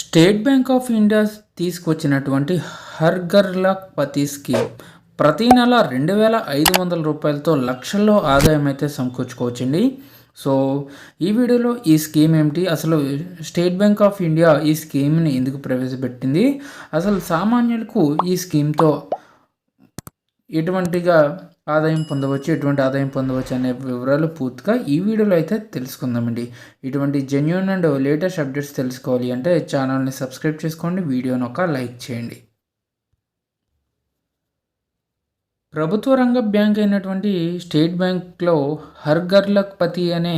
State Bank of India తీసుకొచ్చినటువంటి Har Lakhpati scheme ప్రతి నెల రెండు వేల ఐదు వందల రూపాయలతో లక్షల్లో ఆదాయం అయితే సమకూర్చుకోవచ్చండి. సో ఈ వీడియోలో ఈ స్కీమ్ ఏమిటి? అసలు స్టేట్ బ్యాంక్ ఆఫ్ ఇండియా ఈ స్కీమ్ని ఎందుకు ప్రవేశపెట్టింది? అసలు సామాన్యులకు ఈ స్కీమ్తో ఎటువంటిగా ఆదాయం పొందవచ్చు ఎటువంటి ఆదాయం పొందవచ్చు అనే వివరాలు పూర్తిగా ఈ వీడియోలో అయితే తెలుసుకుందామండి. ఇటువంటి జెన్యున్ అండ్ లేటెస్ట్ అప్డేట్స్ తెలుసుకోవాలి అంటే ఛానల్ని సబ్స్క్రైబ్ చేసుకోండి వీడియోని ఒక లైక్ చేయండి. ప్రభుత్వ రంగ బ్యాంక్ అయినటువంటి స్టేట్ బ్యాంక్లో హర్ పతి అనే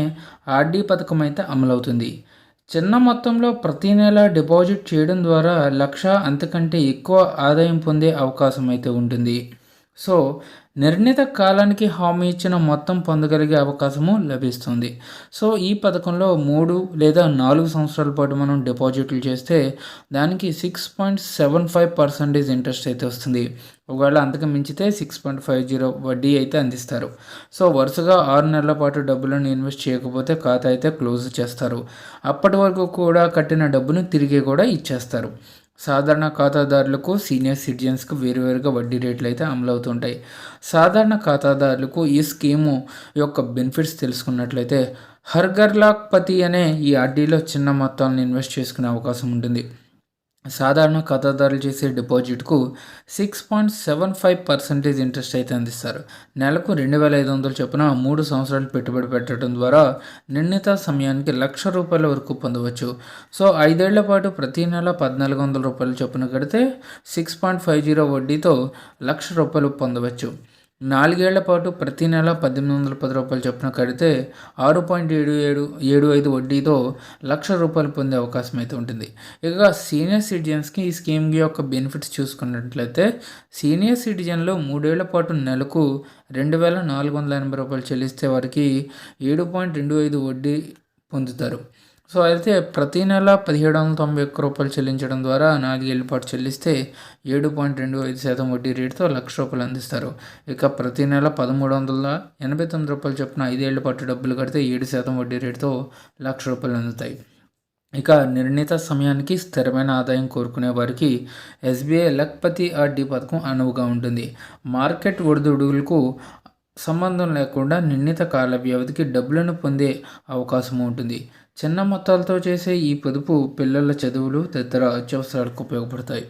ఆర్డీ పథకం అయితే అమలవుతుంది. చిన్న మొత్తంలో ప్రతి నెల డిపాజిట్ చేయడం ద్వారా లక్ష అంతకంటే ఎక్కువ ఆదాయం పొందే అవకాశం అయితే ఉంటుంది. సో నిర్ణీత కాలానికి హామీ ఇచ్చిన మొత్తం పొందగలిగే అవకాశము లభిస్తుంది. సో ఈ పథకంలో మూడు లేదా నాలుగు సంవత్సరాల పాటు మనం డిపాజిట్లు చేస్తే దానికి six point seven five percentage interest అయితే వస్తుంది. ఒకవేళ అంతకు మించితే సిక్స్ పాయింట్ ఫైవ్ జీరో వడ్డీ అయితే అందిస్తారు. సో వరుసగా ఆరు నెలల పాటు డబ్బులను ఇన్వెస్ట్ చేయకపోతే ఖాతా అయితే క్లోజ్ చేస్తారు. అప్పటి వరకు కూడా కట్టిన డబ్బును తిరిగి కూడా ఇచ్చేస్తారు. సాధారణ ఖాతాదారులకు సీనియర్ సిటిజన్స్కు వేరువేరుగా వడ్డీ రేట్లు అయితే అమలవుతుంటాయి. సాధారణ ఖాతాదారులకు ఈ స్కీము యొక్క బెనిఫిట్స్ తెలుసుకున్నట్లయితే హర్ఘర్ లాక్ పతి అనే ఈ ఆర్డీలో చిన్న మొత్తాలను ఇన్వెస్ట్ చేసుకునే అవకాశం ఉంటుంది. సాధారణ ఖాతాదారులు చేసే డిపాజిట్కు six point seven five percentage interest అయితే అందిస్తారు. నెలకు రెండు వేల ఐదు వందలు చొప్పున మూడు సంవత్సరాలు పెట్టుబడి పెట్టడం ద్వారా నిర్ణీత సమయానికి లక్ష రూపాయల వరకు పొందవచ్చు. సో ఐదేళ్ళ పాటు ప్రతి నెల పద్నాలుగు వందల రూపాయలు చొప్పున కడితే సిక్స్ పాయింట్ ఫైవ్ జీరో వడ్డీతో లక్ష రూపాయలు పొందవచ్చు. నాలుగేళ్ళ పాటు ప్రతి నెల పద్దెనిమిది వందల పది రూపాయలు చొప్పున కడితే ఆరు పాయింట్ ఏడు ఏడు ఏడు ఐదు వడ్డీతో లక్ష రూపాయలు పొందే అవకాశం అయితే ఉంటుంది. ఇక సీనియర్ సిటిజన్స్కి ఈ స్కీమ్ యొక్క బెనిఫిట్స్ చూసుకున్నట్లయితే సీనియర్ సిటిజన్లో మూడేళ్ళ పాటు నెలకు రెండు వేల నాలుగు వందల ఎనభై రూపాయలు చెల్లిస్తే వారికి ఏడు పాయింట్ రెండు ఐదు వడ్డీ పొందుతారు. సో అయితే ప్రతి నెల పదిహేడు వందల తొంభై ఒక్క రూపాయలు చెల్లించడం ద్వారా నాలుగేళ్ళ పాటు చెల్లిస్తే ఏడు పాయింట్ రెండు ఐదు శాతం వడ్డీ రేటుతో లక్ష రూపాయలు అందిస్తారు. ఇక ప్రతి నెల పదమూడు వందల ఎనభై తొమ్మిది రూపాయలు చొప్పున ఐదేళ్ళ పాటు డబ్బులు కడితే ఏడు శాతం వడ్డీ రేటుతో లక్ష రూపాయలు అందుతాయి. ఇక నిర్ణీత సమయానికి స్థిరమైన ఆదాయం కోరుకునే వారికి ఎస్బీఐ లక్పతి ఆర్డీ పథకం అనువుగా ఉంటుంది. మార్కెట్ ఒడిదుడుగులకు సంబంధం లేకుండా నిర్ణీత కాల వ్యవధికి డబ్బులను పొందే అవకాశం ఉంటుంది. చిన్న మొత్తాలతో చేసే ఈ పొదుపు పిల్లల చదువులు తదితర అత్యవసరాలకు ఉపయోగపడతాయి.